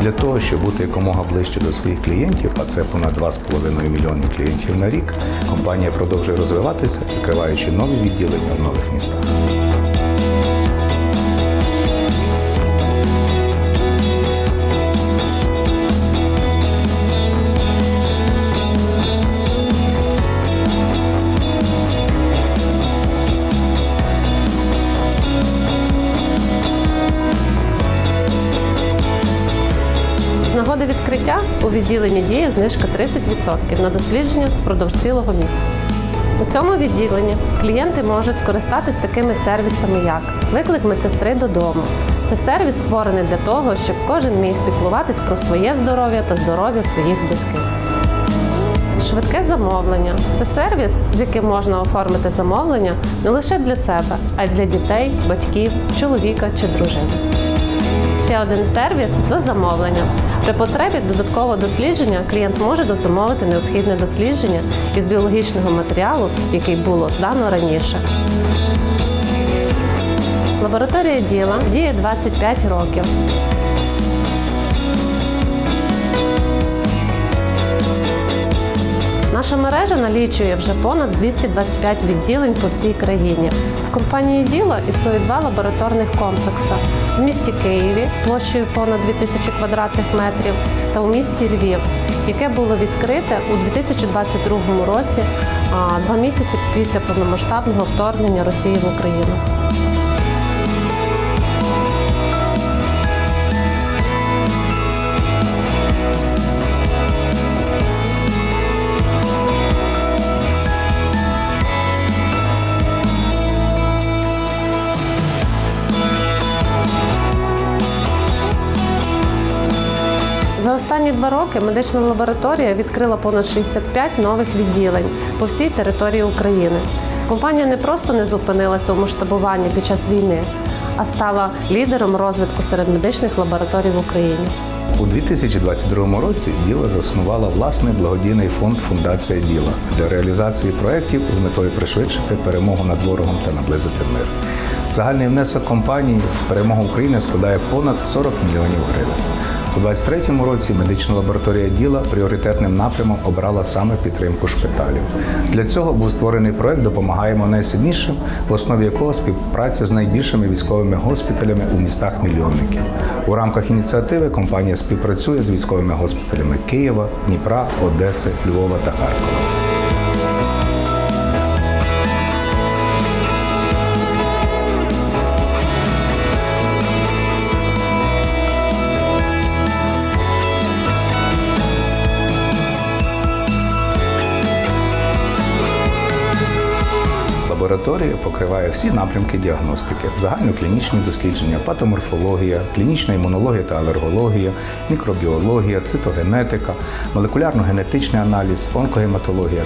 Для того, щоб бути якомога ближче до своїх клієнтів, а це понад 2,5 мільйони клієнтів на рік, компанія продовжує розвиватися, відкриваючи нові відділення в нових містах. Нагоди відкриття у відділенні діє знижка 30% на дослідження впродовж цілого місяця. У цьому відділенні клієнти можуть скористатись такими сервісами, як виклик медсестри додому. Це сервіс створений для того, щоб кожен міг піклуватись про своє здоров'я та здоров'я своїх близьких. Швидке замовлення це сервіс, з яким можна оформити замовлення не лише для себе, а й для дітей, батьків, чоловіка чи дружини. Ще один сервіс до замовлення. При потребі додаткового дослідження клієнт може дозамовити необхідне дослідження із біологічного матеріалу, який було здано раніше. Лабораторія діла діє 25 років. Наша мережа налічує вже понад 225 відділень по всій країні. В компанії Діло існує два лабораторних комплекси в місті Києві площею понад 2000 квадратних метрів та у місті Львів, яке було відкрите у 2022 році, два місяці після повномасштабного вторгнення Росії в Україну. Останні два роки медична лабораторія відкрила понад 65 нових відділень по всій території України. Компанія не просто не зупинилася у масштабуванні під час війни, а стала лідером розвитку серед медичних лабораторій в Україні. У 2022 році діло заснувала власний благодійний фонд Фундація діла для реалізації проєктів з метою пришвидшити перемогу над ворогом та наблизити мир. Загальний внесок компанії в перемогу України складає понад 40 мільйонів гривень. У 2023 році медична лабораторія діла пріоритетним напрямом обрала саме підтримку шпиталів. Для цього був створений проект Допомагаємо найсильнішим, в основі якого співпраця з найбільшими військовими госпіталями у містах мільйонників. У рамках ініціативи компанія співпрацює з військовими госпіталями Києва, Дніпра, Одеси, Львова та Харкова. Лабораторія покриває всі напрямки діагностики: загальноклінічні дослідження, патоморфологія, клінічна імунологія та алергологія, мікробіологія, цитогенетика, молекулярно-генетичний аналіз, онкогематологія.